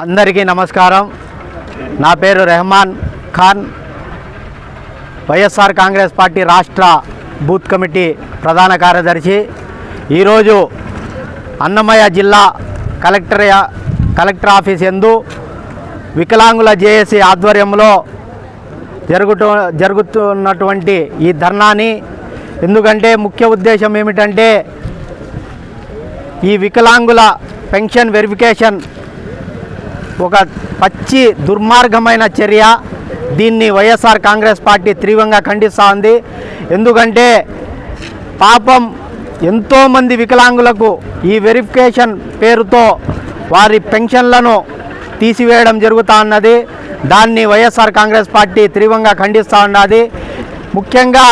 అందరికీ నమస్కారం. నా పేరు రెహమాన్ ఖాన్. వైఎస్ఆర్ కాంగ్రెస్ పార్టీ రాష్ట్ర బూత్ కమిటీ ప్రధాన కార్యదర్శి. ఈరోజు అన్నమయ్య జిల్లా కలెక్టర్ కలెక్టర్ ఆఫీస్ ఎందు వికలాంగుల జేఏసీ ఆధ్వర్యంలో జరుగుతూ జరుగుతున్నటువంటి ఈ ధర్నాని. ఎందుకంటే ముఖ్య ఉద్దేశం ఏమిటంటే ఈ వికలాంగుల పెన్షన్ వెరిఫికేషన్ ఒక పచ్చి దుర్మార్గమైన చర్య. దీన్ని వైఎస్ఆర్ కాంగ్రెస్ పార్టీ తీవ్రంగా ఖండిస్తూ ఉంది. ఎందుకంటే పాపం ఎంతోమంది వికలాంగులకు ఈ వెరిఫికేషన్ పేరుతో వారి పెన్షన్లను తీసివేయడం జరుగుతూ ఉన్నది. దాన్ని వైఎస్ఆర్ కాంగ్రెస్ పార్టీ తీవ్రంగా ఖండిస్తూ ఉన్నది. ముఖ్యంగా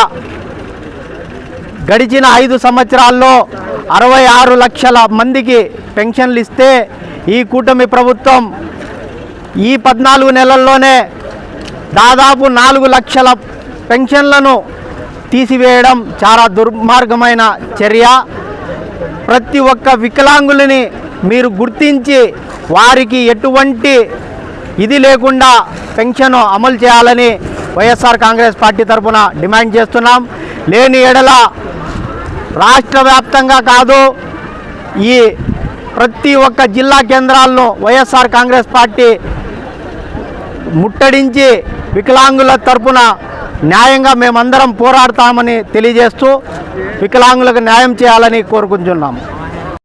గడిచిన ఐదు సంవత్సరాల్లో అరవై ఆరు లక్షల మందికి పెన్షన్లు ఇస్తే ఈ కూటమి ప్రభుత్వం ఈ పద్నాలుగు నెలల్లోనే దాదాపు నాలుగు లక్షల పెన్షన్లను తీసివేయడం చాలా దుర్మార్గమైన చర్య. ప్రతి ఒక్క వికలాంగులని మీరు గుర్తించి వారికి ఎటువంటి ఇది లేకుండా పెన్షన్ అమలు చేయాలని వైఎస్ఆర్ కాంగ్రెస్ పార్టీ తరఫున డిమాండ్ చేస్తున్నాం. లేని ఎడల రాష్ట్ర వ్యాప్తంగా కాదు ఈ ప్రతి ఒక్క జిల్లా కేంద్రాలను వైఎస్ఆర్ కాంగ్రెస్ పార్టీ ముట్టడించి వికలాంగుల తరపున న్యాయంగా మేమందరం పోరాడతామని తెలియజేస్తూ వికలాంగులకు న్యాయం చేయాలని కోరుకుంటున్నాము.